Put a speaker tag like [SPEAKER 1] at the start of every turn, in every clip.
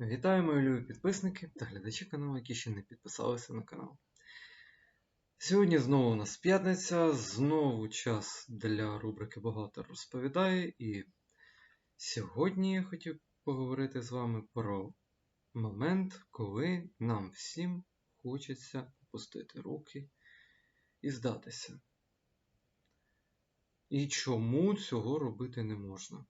[SPEAKER 1] Вітаю, мої любі підписники та глядачі каналу, які ще не підписалися на канал. Сьогодні знову у нас п'ятниця, знову час для рубрики Бухгалтер розповідає. І сьогодні я хотів поговорити з вами про момент, коли нам всім хочеться опустити руки і здатися. І чому цього робити не можна.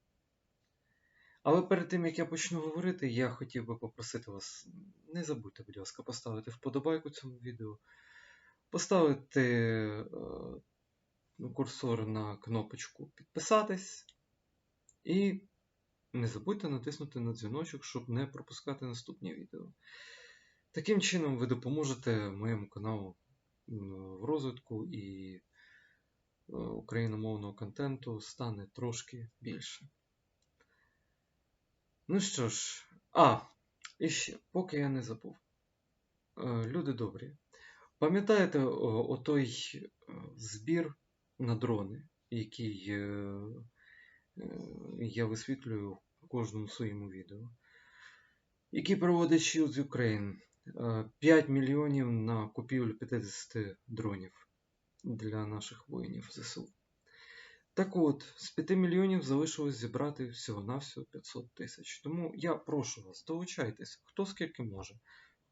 [SPEAKER 1] Але перед тим, як я почну говорити, я хотів би попросити вас, не забудьте, будь ласка, поставити вподобайку цьому відео, поставити е, ну, курсор на кнопочку підписатись, і не забудьте натиснути на дзвіночок, щоб не пропускати наступні відео. Таким чином ви допоможете моєму каналу в розвитку і е, україномовного контенту стане трошки більше. Ну що ж, а, і ще, поки я не забув. Е, Люди добрі, пам'ятаєте отой е, збір на дрони, який е, я висвітлюю в кожному своєму відео, який проводить Shields Ukraine. Е, 5 мільйонів на купівлю 50 дронів для наших воїнів ЗСУ. Так от, з 5 мільйонів залишилось зібрати всього-навсього 500 тисяч. Тому я прошу вас, долучайтесь, хто скільки може.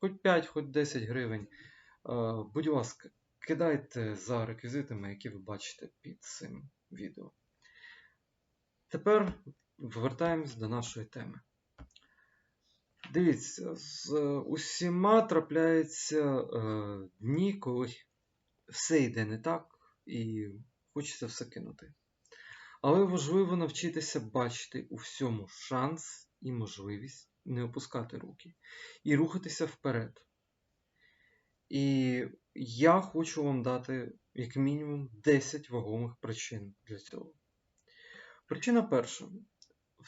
[SPEAKER 1] Хоч 5, хоч 10 гривень. Е, Будь ласка, кидайте за реквізитами, які ви бачите під цим відео. Тепер повертаємось до нашої теми. Дивіться, з усіма трапляються е, дні, коли все йде не так і хочеться все кинути. Але важливо навчитися бачити у всьому шанс і можливість не опускати руки і рухатися вперед. І я хочу вам дати як мінімум 10 вагомих причин для цього. Причина перша.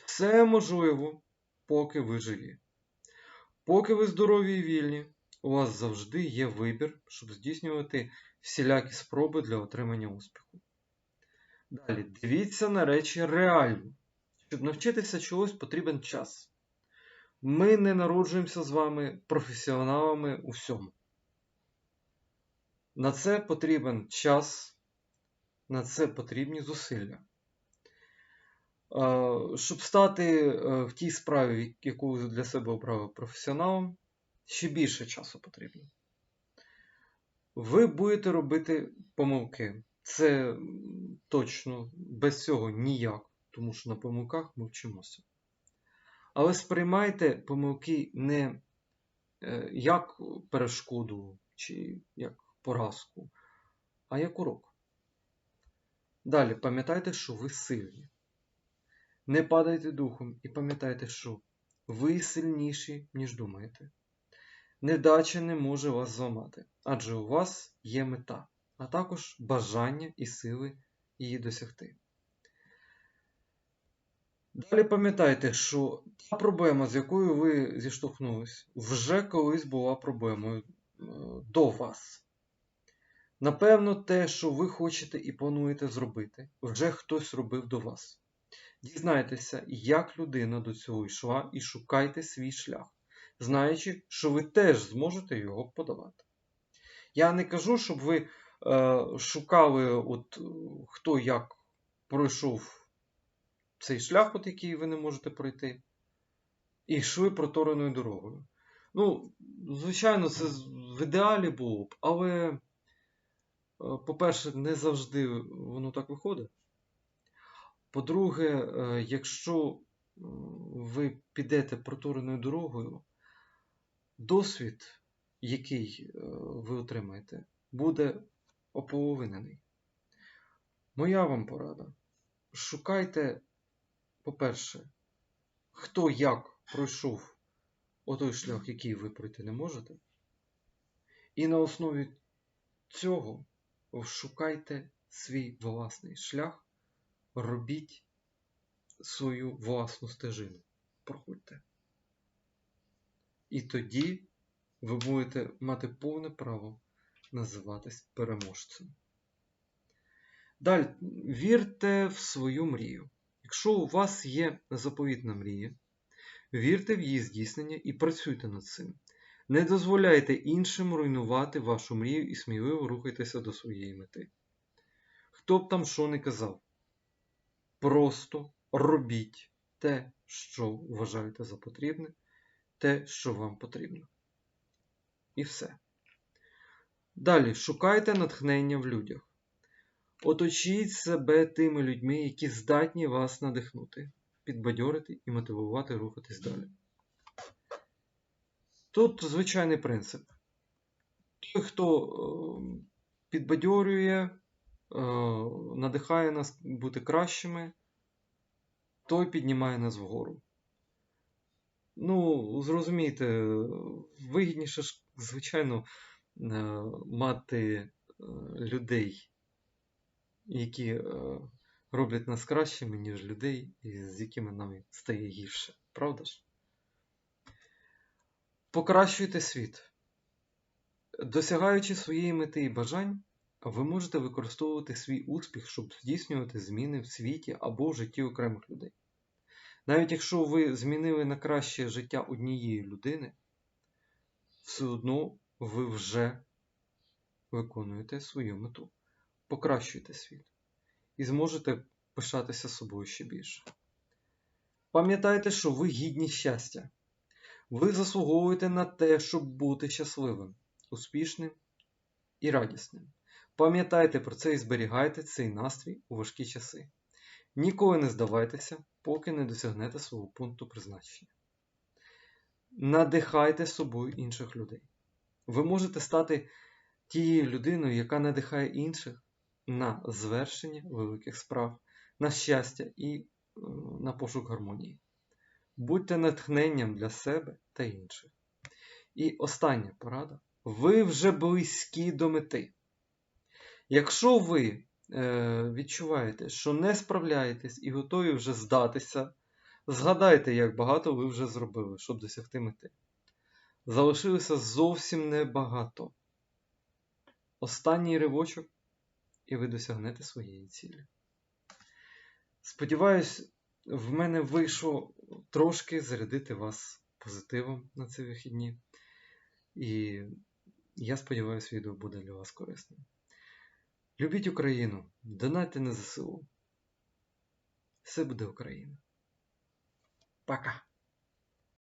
[SPEAKER 1] Все можливо, поки ви живі. Поки ви здорові і вільні, у вас завжди є вибір, щоб здійснювати всілякі спроби для отримання успіху. Далі, дивіться на речі реально. Щоб навчитися чогось, потрібен час. Ми не народжуємося з вами професіоналами у всьому. На це потрібен час, на це потрібні зусилля. Щоб стати е, в тій справі, яку для себе обрали професіоналом, ще більше часу потрібно. Ви будете робити помилки. Це точно без цього ніяк, тому що на помилках ми вчимося. Але сприймайте помилки не е, як перешкоду чи як поразку, а як урок. Далі пам'ятайте, що ви сильні. Не падайте духом і пам'ятайте, що ви сильніші, ніж думаєте. Недача не може вас зламати, адже у вас є мета, а також бажання і сили її досягти. Далі пам'ятайте, що та проблема, з якою ви зіштовхнулись, вже колись була проблемою е, до вас. Напевно, те, що ви хочете і плануєте зробити, вже хтось робив до вас. Дізнайтеся, як людина до цього йшла, і шукайте свій шлях, знаючи, що ви теж зможете його подавати. Я не кажу, щоб ви шукали, от, е, хто як пройшов цей шлях, от який ви не можете пройти, і йшли протореною дорогою. Ну, звичайно, це в ідеалі було б, але, е, по-перше, не завжди воно так виходить. По-друге, е, якщо ви підете протореною дорогою, досвід, який е, ви отримаєте, буде ополовинений. Моя вам порада. Шукайте, по-перше, хто як пройшов отой шлях, який ви пройти не можете. І на основі цього шукайте свій власний шлях, робіть свою власну стежину. Проходьте. І тоді ви будете мати повне право називатись переможцем. Далі, вірте в свою мрію. Якщо у вас є заповітна мрія, Вірте в її здійснення і працюйте над цим. Не дозволяйте іншим руйнувати вашу мрію і сміливо рухайтеся до своєї мети. Хто б там що не казав, просто робіть те, що вважаєте за потрібне, те, що вам потрібно. І все. Далі шукайте натхнення в людях. Оточіть себе тими людьми, які здатні вас надихнути, підбадьорити і мотивувати рухатись далі. Тут звичайний принцип. Той, хто е, підбадьорює, е, надихає нас бути кращими, той піднімає нас вгору. Ну, зрозумійте, вигідніше ж, звичайно, мати е, людей, які е, роблять нас кращими, ніж людей, з якими нам стає гірше. Правда ж? Покращуйте світ. Досягаючи своєї мети і бажань, ви можете використовувати свій успіх, щоб здійснювати зміни в світі або в житті окремих людей. Навіть якщо ви змінили на краще життя однієї людини, все одно ви вже виконуєте свою мету. Покращуйте світ і зможете пишатися собою ще більше. Пам'ятайте, що ви гідні щастя. Ви заслуговуєте на те, щоб бути щасливим, успішним і радісним. Пам'ятайте про це і зберігайте цей настрій у важкі часи. Ніколи не здавайтеся, поки не досягнете свого пункту призначення. Надихайте собою інших людей. Ви можете стати тією людиною, яка надихає інших на звершення великих справ, на щастя і е, на пошук гармонії. Будьте натхненням для себе та інших. І остання порада. Ви вже близькі до мети. Якщо ви е, відчуваєте, що не справляєтесь і готові вже здатися, згадайте, як багато ви вже зробили, щоб досягти мети. Залишилося зовсім небагато. Останній ривочок, і ви досягнете своєї цілі. Сподіваюсь, в мене вийшло трошки зарядити вас позитивом на ці вихідні. І я сподіваюся, відео буде для вас корисним. Любіть Україну, донайте на ЗСУ. Все буде Україна. Пока!